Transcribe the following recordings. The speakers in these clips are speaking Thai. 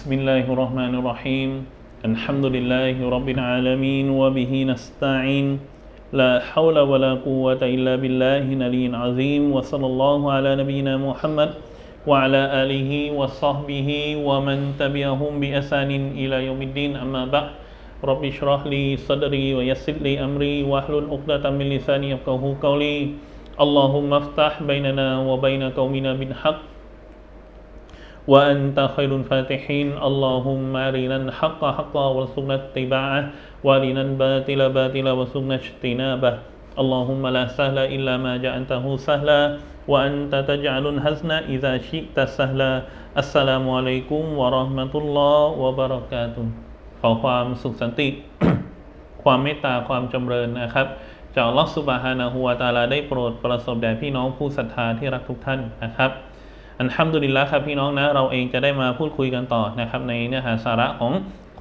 بسم الله الرحمن الرحيم الحمد لله رب العالمين وبه نستعين لا حول ولا قوة إلا بالله العلي العظيم وصلى الله على نبينا محمد وعلى آله وصحبه ومن تبعهم بإحسان إلى يوم الدين أما بعد رب اشرح لي صدري ويسر لي أمري واحلل عقدة من لساني يفقهوا قولي اللهم افتح بيننا وبين قومنا بالحق وأنت خير الفاتحين اللهم أرنا الحق حقا وارزقنا اتباعه وأرنا الباطل باطلا وارزقنا اجتنابه اللهم لا سهل إلا ما جعلته سهلا وأنت تجعل الحزن إذا شئت سهلا السلام عليكم ورحمة الله وبركاته ขอความสุขสันติ ความเมตตาความจำเริญนะครับจากอัลลอฮฺสุบฮานะฮูวาตะอาลาได้โปรดประสบแด่พี่น้องผู้ศรัทธาที่รักทุกท่านนะครับ อันฮัมดุลิลละครับพี่น้องนะเราเองจะได้มาพูดคุยกันต่อนะครับในเนื้อหาสาระของ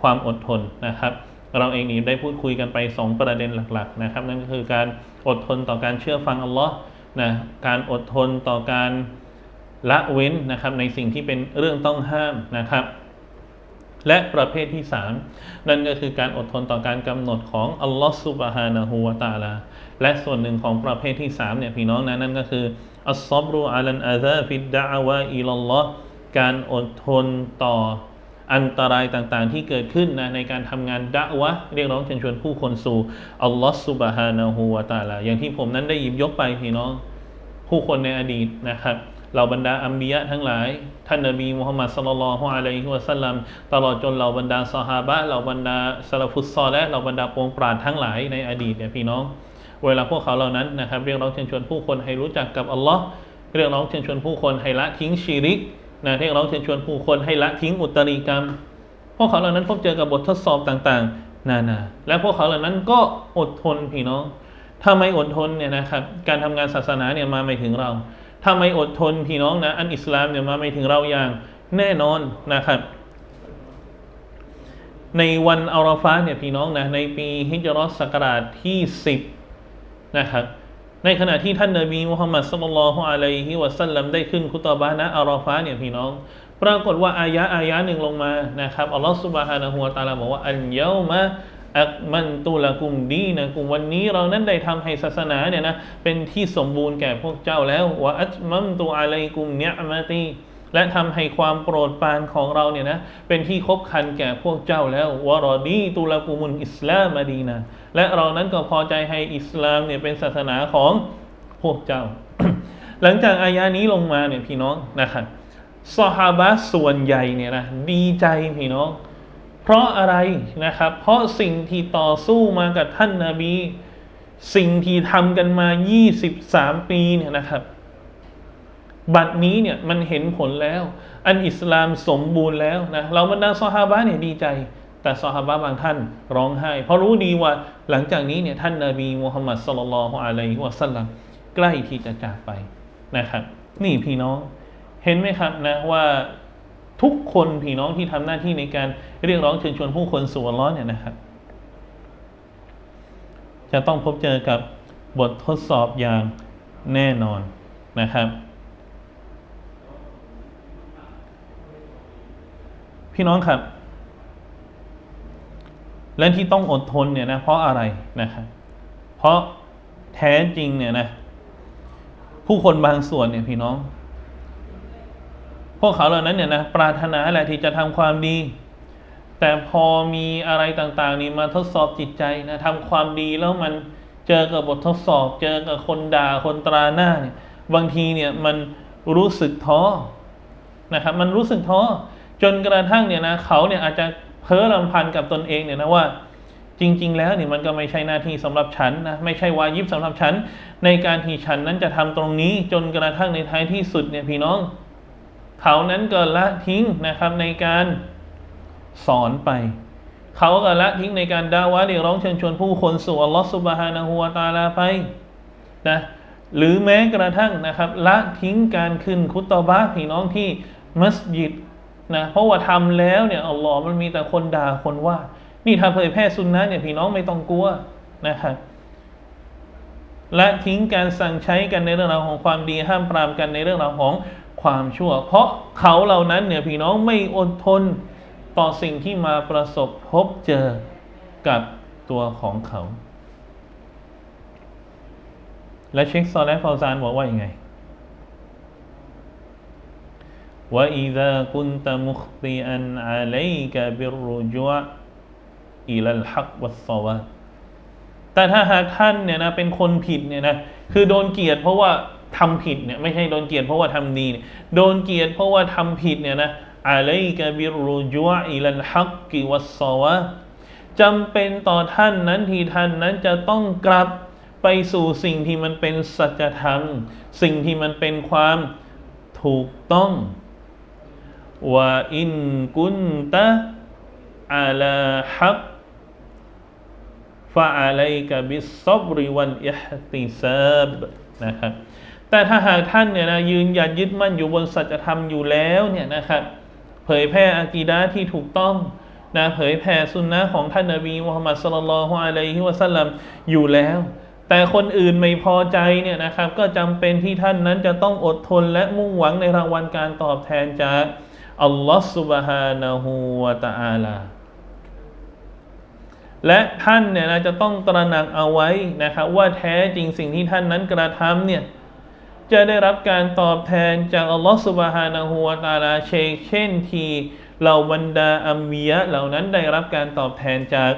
ความอดทนนะครับ เราเองนี่ได้พูดคุยกันไป 2 ประเด็นหลักๆนะครับนั่นก็คือการอดทนต่อการเชื่อฟังอัลลอฮ์นะการอดทนต่อการละเว้นนะครับในสิ่งที่เป็นเรื่องต้องห้ามนะครับ และประเภทที่ 3 นั่นก็คือการอดทนต่อการกำหนดของอัลลอฮฺซุบฮานะฮูวาตาลา และส่วนหนึ่งของประเภทที่3เนี่ยพี่น้องนะนั่นก็คืออัลซอบรุอัลันอาซาฟิดดะอาวะอิลลอฮ์การอดทนต่ออันตรายต่างๆ ที่เกิดขึ้นนะในการทำงานดะวะเรียกร้องเชิญชวนผู้คนสู่อัลลอฮฺซุบฮานะฮูวาตาลาอย่างที่ผมนั้นได้หยิบยกไปพี่น้อง ผู้คนในอดีตนะครับเหล่าบรรดาอัมบียะทั้งหลาย ท่านนบีมุฮัมมัดสุลลัลฮุอะลัยฮิวะสัลลัมตลอดจนเหล่าบรรดาซอฮาบะเหล่าบรรดาซาลฟุตซอลและเหล่าบรรดาปวงปราดทั้งหลายในอดีตเนี่ยพี่น้อง เวลาพวกเขาเหล่านั้นนะครับเรียกร้องเชิญชวนผู้คนให้รู้จักกับอัลลอฮ์เรียกร้องเชิญชวนผู้คนให้ละทิ้งชีริกนะเรียกร้องเชิญชวนผู้คนให้ละทิ้งอุตริกรรม พวกเขาเหล่านั้นพบเจอกับบททดสอบต่างๆนานาและพวกเขาเหล่านั้นก็อดทนพี่น้องถ้าไม่อดทนเนี่ยนะครับการทำงานศาสนาเนี่ยมาไม่ถึงเราถ้าไม่อดทนพี่น้องนะอันอิสลามเนี่ยมาไม่ถึงเราอย่างแน่นอนนะครับในวันอาราฟาเนี่ยพี่น้องนะในปีฮิจรัสศักราชที่ 10 นะครับในขณะที่ท่านนบีมุฮัมมัดสุลลัลฮุอะลัยฮิวะสัลลัมได้ขึ้นคุตบะนะอาราฟาเนี่ยพี่น้อง ปรากฏว่าอายะอายะหนึ่งลงมานะครับอัลลอฮฺสุบฮานะฮูวะตาลาบอกว่าอันเยามาอักมันตุละกุมดีนะกุมวันนี้เรานั้นได้ทำให้ศาสนาเนี่ยนะเป็นที่สมบูรณ์แก่พวกเจ้าแล้ววะอัตมัมตุอะลัยกุมเนียมาตี และทำให้ความโปรดปรานของเราเนี่ยนะเป็นที่คบคันแก่พวกเจ้าแล้ววะรอดีตุลกุมุนอิสลามมาดีนะและเรานั้นก็พอใจให้อิสลามเนี่ยเป็นศาสนาของพวกเจ้า หลังจากอายานี้ลงมาเนี่ยพี่น้องนะครับซอฮาบะส่วนใหญ่เนี่ยนะดีใจพี่น้อง เพราะอะไรนะครับ เพราะสิ่งที่ต่อสู้มากับท่านนาบี สิ่งที่ทำกันมา 23 ปีเนี่ยนะครับ บัดนี้เนี่ยมันเห็นผลแล้ว อันอิสลามสมบูรณ์แล้วนะเราบรรดาซอฮาบะเนี่ยดีใจ แต่ซอฮาบะบางท่านร้องไห้ เพราะรู้ดีว่าหลังจากนี้เนี่ยท่านนาบีมุฮัมมัดสุลลัลฮุอะลัยฮิวะสัลลัมใกล้ที่จะจากไปนะครับ นี่พี่น้องเห็นไหมครับนะว่าทุกคนพี่น้องที่ทำหน้าที่ในการเรียกร้องเชิญชวนผู้คนสู่อัลลอฮ์เนี่ยนะครับ จะต้องพบเจอกับบททดสอบอย่างแน่นอนนะครับ พี่น้องครับ และที่ต้องอดทนเนี่ยนะเพราะอะไรนะครับเพราะแท้จริงเนี่ยนะ ผู้คนบางส่วนเนี่ยพี่น้อง พวกเขาเหล่านั้นเนี่ยนะปรารถนาแหละที่จะทำความดี แต่พอมีอะไรต่าง ๆ นี่มาทดสอบจิตใจนะทำความดีแล้วมันเจอกับบททดสอบ เจอกับคนด่าคนตราหน้าเนี่ย บางทีเนี่ยมันรู้สึกท้อนะครับ มันรู้สึกท้อ จนกระทั่งเนี่ยนะเขาเนี่ยอาจจะเพ้อลำพันกับตนเองเนี่ยนะว่าจริง ๆ แล้วเนี่ยมันก็ไม่ใช่หน้าที่สำหรับฉันนะไม่ใช่วายิบสำหรับฉัน ในการที่ฉันนั้นจะทำตรงนี้ จนกระทั่งในท้ายที่สุดเนี่ยพี่น้อง เขานั้นก็ละทิ้งนะครับในการสอนไป เขาก็ละทิ้งในการด่าวะเรียกร้องเชิญชวนผู้คนสู่อัลลอฮฺสุบฮานะฮูวาตาลาไปนะหรือแม้กระทั่งนะครับละทิ้งการขึ้นคุตบะพี่น้องที่มัสยิด นะเพราะว่าทำแล้วเนี่ยอัลลอฮ์มันมีแต่คนด่าคนว่า นี่ถ้าเผยแพร่ซุนนะเนี่ยพี่น้องไม่ต้องกลัวนะครับและทิ้งการสั่งใช้กันในเรื่องราวของความดีห้ามปรามกันในเรื่องราวของความชั่ว เพราะเขาเหล่านั้นเนี่ยพี่น้องไม่อดทนต่อสิ่งที่มาประสบพบเจอกับตัวของเขา และเชคซอลและฟาวซานบอกว่าอยังไง وإذا كنت مخطئا عليك بالرجوع إلى الحق والصواب แต่ถ้าหากท่านเนี่ยนะเป็นคนผิดเนี่ยนะคือโดนเกลียดเพราะว่าทำผิดเนี่ยไม่ใช่โดนเกลียดเพราะว่าทำดีเนี่ยโดนเกลียดเพราะว่าทำผิดเนี่ยนะอะลัยกะบิรุจัวอิลัลฮักกิวัสซาวะจำเป็นต่อท่านนั้นที่ท่านนั้นจะต้องกลับไปสู่สิ่งที่มันเป็นสัจธรรม สิ่งที่มันเป็นความถูกต้อง ว่าอินกุนตะอาลาฮักฟะอะลัยกะบิสซับริวัลอิฮติซาบนะครับแต่ถ้าหากท่านเนี่ยนะยืนหยัดยึดมั่นอยู่บนสัจธรรมอยู่แล้วเนี่ยนะครับเผยแพร่อากีดะที่ถูกต้องนะเผยแผ่สุนนะของท่านนบีมุฮัมมัดสุลลัลฮุอะลัยฮิวะสัลลัมอยู่แล้ว แต่คนอื่นไม่พอใจเนี่ยนะครับ ก็จำเป็นที่ท่านนั้นจะต้องอดทนและมุ่งหวังในรางวัลการตอบแทนจาก อัลลอฮฺ سبحانه และ تعالى และท่านเนี่ยนะจะต้องตระหนักเอาไว้นะครับว่าแท้จริงสิ่งที่ท่านนั้นกระทำเนี่ยจะได้รับการตอบแทนจากอัลลอฮฺ سبحانه แลวะตาลาเชกเช่นที่เหล่าบรรดาอัมบียะเหล่านั้นได้รับการตอบแทนจาก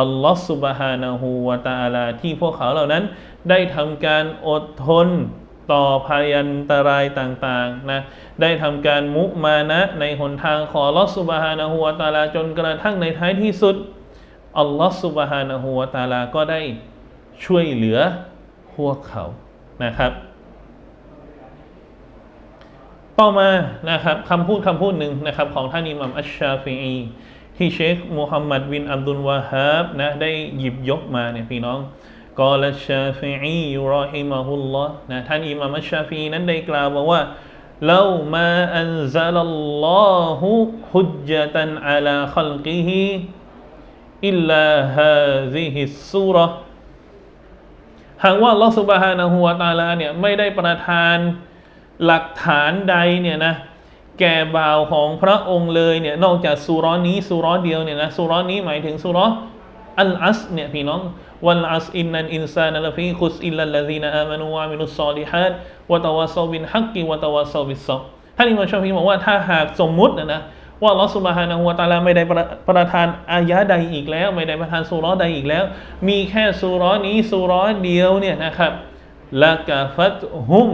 อัลลอฮฺ سبحانه และ تعالى ที่พวกเขาเหล่านั้นได้ทำการอดทน ต่อพยันตรายต่างๆนะได้ทำการมุมานะในหนทางของลอสุบฮานะฮูวตาลาจนกระทั่งในท้ายที่สุดอัลลอฮฺสุบฮานะฮูวตาลาก็ได้ช่วยเหลือพวกเขานะครับ ต่อมานะครับคำพูดคำพูดหนึ่งนะครับ ของท่านอิหมัมอัชชาฟีอีที่เชคมูฮัมหมัดบินอับดุลวาฮับนะได้หยิบยกมาเนี่ยพี่น้อง กอลชาฟีอีรอฮิมะฮุลลอฮ์นะท่านอิมามชาฟีนั้นได้กล่าวบอกว่าเลามาอันซาลัลลอฮุฮุจจตันอาลาขลกิฮิอิลลาฮาซิฮิสูรห์หากว่าลอสุบฮานะฮูวาตาลาเนี่ยไม่ได้ประทานหลักฐานใดเนี่ยนะแก่บ่าวของพระองค์เลยเนี่ยนอกจากสุร้อนนี้สุร้อนเดียวเนี่ยนะสุร้อนนี้หมายถึงสุร้อน อัลอัสเนี่ยพี่น้องวันอัสอินนันอินซานลฟีคุสอิลลัลลซีนอามานูวามินุสซอลิฮัดวะตะวะซอบินฮักกิวะตะวะซอบิสซอบท่านอิมามชาฟีบอกว่าถ้าหากสมมุตินะนะว่าลอสุบฮานะฮูวตาลาไม่ได้ประทานอายะใดอีกแล้ว ไม่ได้ประทานสุร้อใดอีกแล้ว มีแค่สุร้อนี้สุร้อเดียวเนี่ยนะครับละกาฟัตฮุม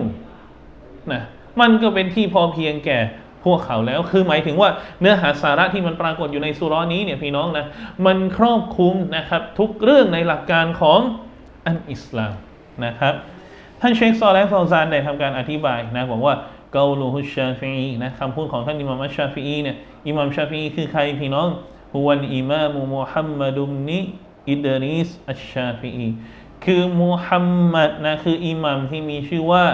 นะมันก็เป็นที่พอเพียงแก่ พวกเขาแล้ว คือหมายถึงว่าเนื้อหาสาระที่มันปรากฏอยู่ในสุร้อนี้เนี่ยพี่น้องนะมันครอบคลุมนะครับทุกเรื่องในหลักการของอันอิสลามนะครับท่านเชคซอลและฟาวซานได้ทำการอธิบายนะบอกว่าเกาลูฮุชาฟีนะคำพูดของท่านอิมามอัชชาฟีเนี่ยอิมามชาฟีคือใครพี่น้องฮุวันอิมามุมุฮัมมัดุมนิอิดริสอัชชาฟีคือมุฮัมมัดนะคืออิหมัมที่มีชื่อว่า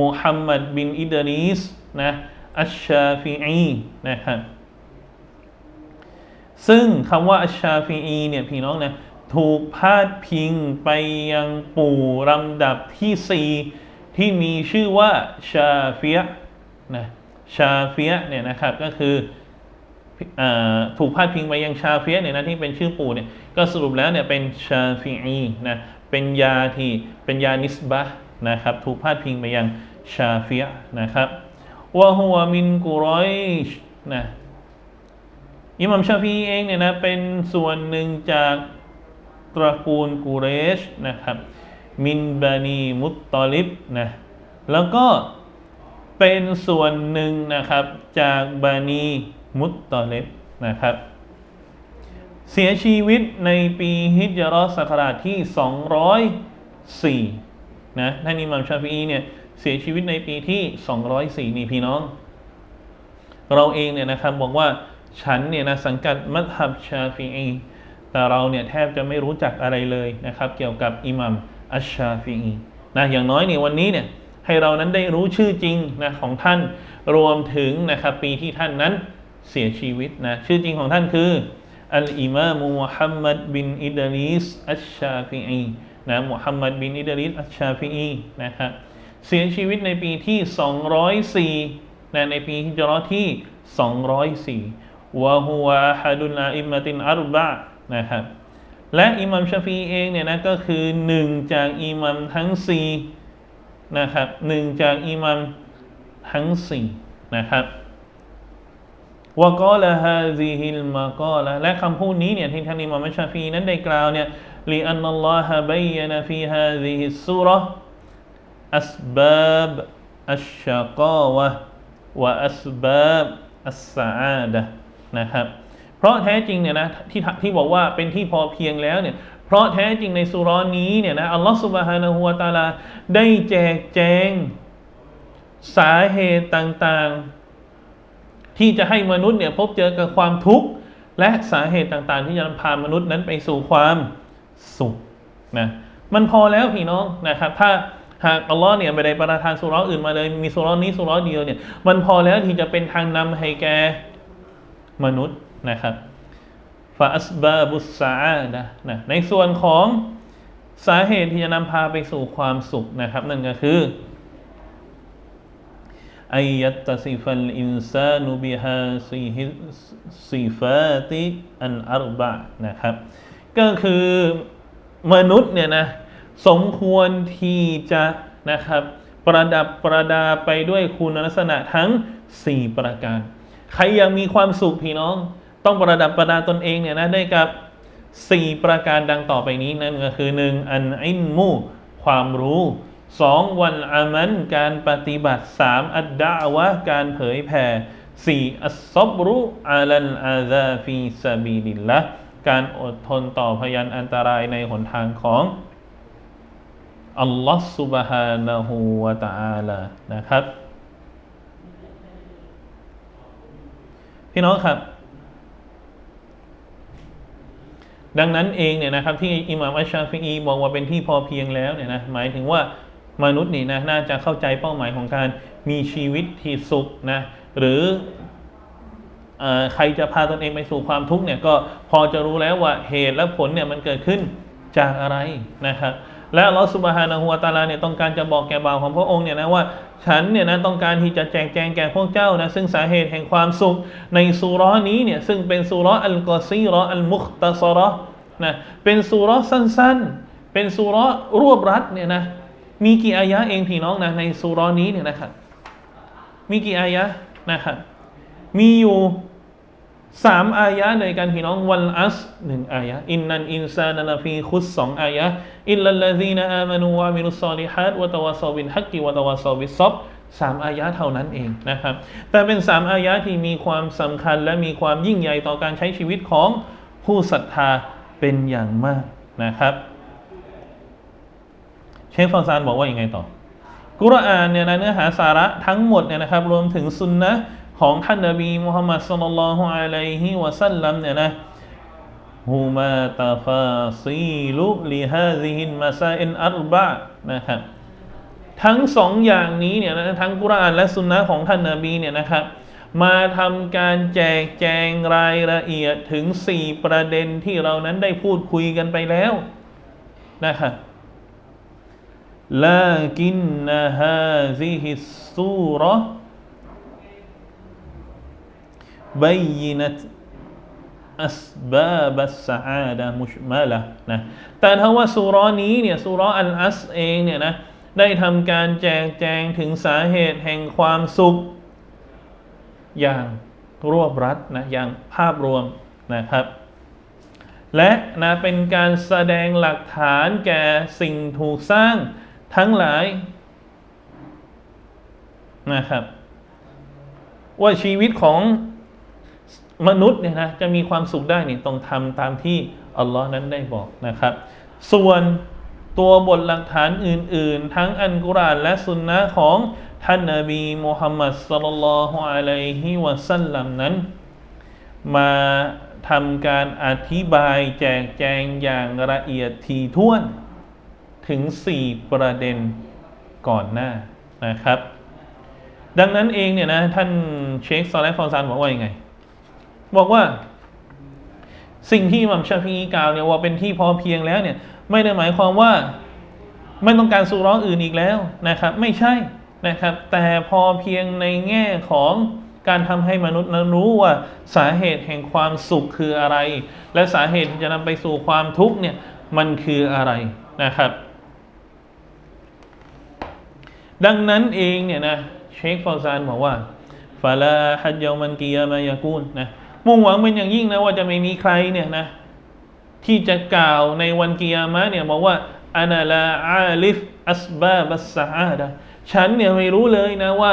มุฮัมมัดบินอิดริสนะ อัชชาฟีอีนะครับซึ่งคำว่าอัชชาฟีอีเนี่ยพี่น้องนะถูกพาดพิงไปยังปู่ลำดับที่สี่ที่มีชื่อว่าชาเฟียนะชาเฟียเนี่ยนะครับก็คือถูกพาดพิงไปยังชาเฟียเนี่ยนะที่เป็นชื่อปู่เนี่ยก็สรุปแล้วเนี่ยเป็นชาฟีอีนะเป็นยาที่เป็นยานิสบะนะครับถูกพาดพิงไปยังชาเฟียนะครับ วะฮุวมินกุรอยชนะอิหมัมชาฟีเองเนี่ยนะเป็นส่วนหนึ่งจากตระกูลกุเรชนะครับ มินบานีมุตตอลิบนะแล้วก็เป็นส่วนหนึ่งนะครับจากบานีมุตตอลิบนะครับ เสียชีวิตในปีฮิจรัสศักราชที่ 204นะท่านอิหมัมชาฟีเนี่ย เสียชีวิตในปีที่ 204 นี่พี่น้อง เราเองเนี่ยนะครับบอกว่าฉันเนี่ยนะสังกัดมัธับชาฟีอีแต่เราเนี่ยแทบจะไม่รู้จักอะไรเลยนะครับ เกี่ยวกับอิหมัมอัชชาฟีอีนะอย่างน้อยเนี่ยวันนี้เนี่ยให้เรานั้นได้รู้ชื่อจริงนะของท่านรวมถึงนะครับปีที่ท่านนั้นเสียชีวิตนะชื่อจริงของท่านคืออัลอิมามุฮัมมัดบินอิดริสอัชชาฟีอีนะมุฮัมมัดบินอิดริสอัชชาฟีอีนะครับ เสียชีวิตในปีที่ 204นะในปีฮิจรัตที่ 204วะฮุวะอะฮัดุลอาอิมมตินอัรบะนะครับและอิหมัมชาฟีเองเนี่ยนะก็คือหนึ่งจากอิหมัมทั้งสี่นะครับหนึ่งจากอิหมัมทั้งสี่นะครับวะกอละฮาซิฮิลมากอละและคำพูดนี้เนี่ยที่ท่านอิหมัมชาฟีนั้นได้กล่าวเนี่ยลีอันนัลลอฮะบัยนะฟีฮาซิฮิสซูเราะห์ อัสบาบอัชชากาวะวะอัสบาบอัสซาดะนะครับ เพราะแท้จริงเนี่ยนะที่ที่บอกว่าเป็นที่พอเพียงแล้วเนี่ยเพราะแท้จริงในสุรานี้เนี่ยนะอัลลอฮฺสุบฮานะฮูวาตาลาได้แจกแจงสาเหตุต่างๆ ที่จะให้มนุษย์เนี่ยพบเจอกับความทุกข์และสาเหตุต่างๆ ที่จะนำพามนุษย์นั้นไปสู่ความสุขนะมันพอแล้วพี่น้องนะครับ ถ้า หากอัลลอฮ์เนี่ยไม่ได้ประทานสุราอื่นมาเลย มีสุรานี้สุราเดียวเนี่ย มันพอแล้วที่จะเป็นทางนำให้แกมนุษย์นะครับฟาอัสบาบุสซาดะนะในส่วนของสาเหตุที่จะนำพาไปสู่ความสุขนะครับ นั่นก็คืออายัตซิฟัลอินซานุบิฮาซีฮิซีฟาติอันอัรบะนะครับ ก็คือมนุษย์เนี่ยนะ สมควรที่จะนะครับ ประดับประดาไปด้วยคุณลักษณะทั้ง 4 ประการ ใครอยากมีความสุขพี่น้อง ต้องประดับประดาตนเองเนี่ยนะได้กับ 4 ประการดังต่อไปนี้นั่นก็คือ 1. อันอินมูความรู้ 2. วันอามันการปฏิบัติ 3. อัดดาวะการเผยแผ่ 4. อัสบรุอาลันอาซาฟีซาบีดิลละการอดทนต่อพยันอันตรายในหนทางของ อัลลอฮฺซุบฮานะฮูวะตะอาลนะครับ พี่น้องครับ ดังนั้นเองเนี่ยนะครับ ที่อิหม่ามอัชชาฟิอีบอกว่าเป็นที่พอเพียงแล้วเนี่ยนะหมายถึงว่ามนุษย์นี่นะน่าจะเข้าใจเป้าหมายของการมีชีวิตที่สุขนะหรือใครจะพาตนเองไปสู่ความทุกข์เนี่ยก็พอจะรู้แล้วว่าเหตุและผลเนี่ยมันเกิดขึ้นจากอะไรนะครับ และลอสุบฮานะฮูวาตาลาเนี่ยต้องการจะบอกแก่บ่าวของพระองค์เนี่ยนะว่า ฉันเนี่ยนะต้องการที่จะแจกแจงแก่พวกเจ้านะซึ่งสาเหตุแห่งความสุขในสุราะห์นี้เนี่ยซึ่งเป็นสุราะห์อัลกอซีรออัลมุคตะซรอนะเป็นสุราะห์สั้นๆ เป็นสุราะห์รวบรัดเนี่ยนะมีกี่อายะเองพี่น้องนะในสุราะห์นี้เนี่ยนะครับมีกี่อายะนะครับมีอยู่ สามอายะเลยกันพี่น้องวันอัสหนึ่งอายะอินนันอินซานลฟีคุสสองอายะอิลลัลลซีนอามานูวามินุสซอลิฮัดวะตะวาซอบินฮักกิวะตะวาซอบิซอบสามอายะเท่านั้นเองนะครับ แต่เป็นสามอายะที่มีความสำคัญและมีความยิ่งใหญ่ต่อการใช้ชีวิตของผู้ศรัทธาเป็นอย่างมากนะครับ เชฟฟองซานบอกว่าอย่างไงต่อ กุรอานเนี่ยนะเนื้อหาสาระทั้งหมดเนี่ยนะครับ รวมถึงซุนนะ ของท่านนบีมุฮัมมัดสุลลัลฮุอะลัยฮิวะสัลลัมเนี่ยนะฮุมาตาฟาซีลุลิฮาซิฮินมาซาอินอัรบะนะครับทั้งสองอย่างนี้เนี่ยนะทั้งกุรอานและสุนนะของท่านนบีเนี่ยนะครับ มาทำการแจกแจงรายละเอียดถึง 4 ประเด็นที่เรานั้นได้พูดคุยกันไปแล้วนะครับลากินนะฮาซิฮิสซู บยินัตอัสบาบัสอาดามุชมะนะแต่ถ้าว่าสุรานี้เนี่ยสุราอันอัสเองเนี่ยนะได้ทำการแจกแจงถึงสาเหตุแห่งความสุข อย่างรวบรัดนะอย่างภาพรวมนะครับ และนะเป็นการแสดงหลักฐานแก่สิ่งถูกสร้างทั้งหลายนะครับ ว่าชีวิตของ มนุษย์เนี่ยนะจะมีความสุขได้เนี่ยต้องทำตามที่อัลลอฮ์นั้นได้บอกนะครับ ส่วนตัวบทหลักฐานอื่น ๆ ทั้งอันกุรอานและสุนนะของท่านนบีมุฮัมมัดสลลัลฮุอะลัยฮิวะสัลลัมนั้น มาทำการอธิบายแจกแจงอย่างละเอียดทีท่วนถึง 4 ประเด็นก่อนหน้านะครับ ดังนั้นเองเนี่ยนะท่านเชคซอลและฟอนซานบอกว่ายังไง บอกว่า สิ่งที่มัมชาฟีกล่าวเนี่ยว่าเป็นที่พอเพียงแล้วเนี่ย ไม่ได้หมายความว่า ไม่ต้องการสุร้ออื่นอีกแล้วนะครับ ไม่ใช่นะครับ แต่พอเพียงในแง่ของการทำให้มนุษย์นั้นรู้ว่าสาเหตุแห่งความสุขคืออะไร และสาเหตุที่จะนำไปสู่ความทุกข์เนี่ยมันคืออะไรนะครับ ดังนั้นเองเนี่ยนะเชคฟอซานบอกว่าฟาลาฮัจยามันกียามายากูนนะ มุ่งหวังเป็นอย่างยิ่งนะว่าจะไม่มีใครเนี่ยนะ ที่จะกล่าวในวันกิยามะเนี่ยบอกว่าอานาลาอาลิฟอัสบาบัสซาดะฉันเนี่ยไม่รู้เลยนะว่า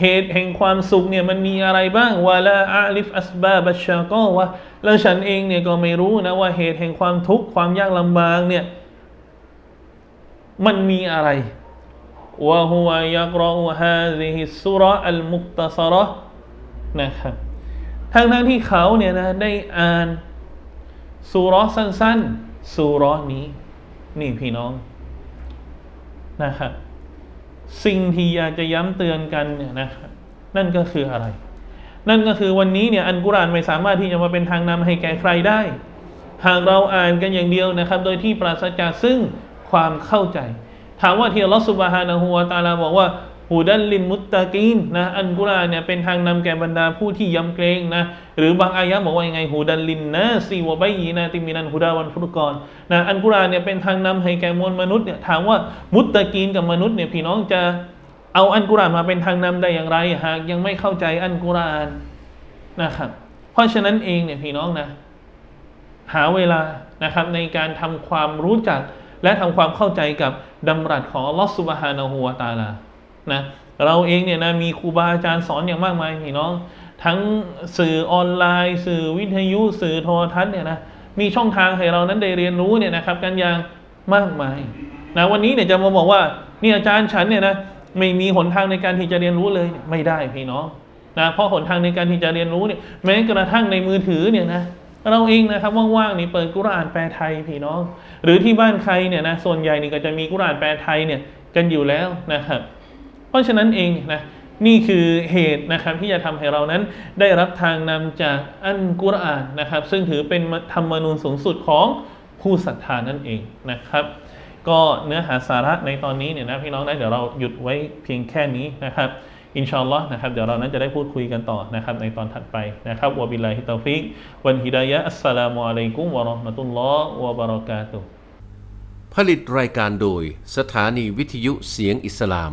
เหตุแห่งความสุขเนี่ยมันมีอะไรบ้างวาลาอาลิฟอัสบาบัชาก็ว่าแล้วฉันเองเนี่ยก็ไม่รู้นะว่าเหตุแห่งความทุกข์ความยากลำบากเนี่ยมันมีอะไรวะฮุวยักรอฮาซิฮิสุรอัลมุกตสระนะครับ ทั้งทั้งๆที่เขาเนี่ยนะได้อ่านสุเรอสั้นๆสุเรอนี้ นี่พี่น้องนะครับสิ่งที่อยากจะย้ำเตือนกันเนี่ยนะครับนั่นก็คืออะไร นั่นก็คือวันนี้เนี่ยอันกุรานไม่สามารถที่จะมาเป็นทางนำให้แก่ใครได้ หากเราอ่านกันอย่างเดียวนะครับ โดยที่ปราศจากซึ่งความเข้าใจ ถามว่าที่อัลลอฮฺสุบฮานะฮูวะตาลาบอกว่า ฮูดันลินมุตตะกีนนะอันกุรานเนี่ยเป็นทางนำแก่บรรดาผู้ที่ยำเกรงนะหรือบางอายะบอกว่ายังไงฮูดันลินนะซีวะบัยยีนะติมินันฮูดาวันฟุรกอนนะอันกุรานเนี่ยเป็นทางนำให้แก่มวลมนุษย์เนี่ยถามว่ามุตตะกีนกับมนุษย์เนี่ยพี่น้องจะเอาอันกุรานมาเป็นทางนำได้อย่างไร หากยังไม่เข้าใจอันกุรานนะครับเพราะฉะนั้นเองเนี่ยพี่น้องนะ หาเวลานะครับในการทำความรู้จักและทำความเข้าใจกับดำรัสของอัลลอฮฺสุบฮานะฮูวะตาลา นะเราเองเนี่ยนะมีครูบาอาจารย์สอนอย่างมากมายพี่น้อง ทั้งสื่อออนไลน์ สื่อวิทยุสื่อโทรทัศน์เนี่ยนะมีช่องทางให้เรานั้นได้เรียนรู้เนี่ยนะครับกันอย่างมากมายนะวันนี้เนี่ยจะมาบอกว่านี่อาจารย์ฉันเนี่ยนะไม่มีหนทางในการที่จะเรียนรู้เลยไม่ได้พี่น้องนะเพราะหนทางในการที่จะเรียนรู้เนี่ยแม้กระทั่งในมือถือเนี่ยนะเราเองนะครับว่างๆนี่เปิดกุรอานแปลไทยพี่น้อง หรือที่บ้านใครเนี่ยนะส่วนใหญ่นี่ก็จะมีกุรอานแปลไทยเนี่ยกันอยู่แล้วนะครับ เพราะฉะนั้นเองนะนี่คือเหตุนะครับที่จะทำให้เรานั้นได้รับทางนำจากอันกุรอานนะครับ ซึ่งถือเป็นธรรมนูญสูงสุดของผู้ศรัทธานั่นเองนะครับ ก็เนื้อหาสาระในตอนนี้เนี่ยนะพี่น้องนะเดี๋ยวเราหยุดไว้เพียงแค่นี้นะครับอินชาอัลลอฮ์นะครับเดี๋ยวเรานั้นจะได้พูดคุยกันต่อนะครับในตอนถัดไปนะครับวะบิลลาฮิตตอฟิกวันฮิดายะอัสสลามุอะลัยกุมวะเราะห์มะตุลลอฮ์วะบะเราะกาตุผลิตรายการโดยสถานีวิทยุเสียงอิสลาม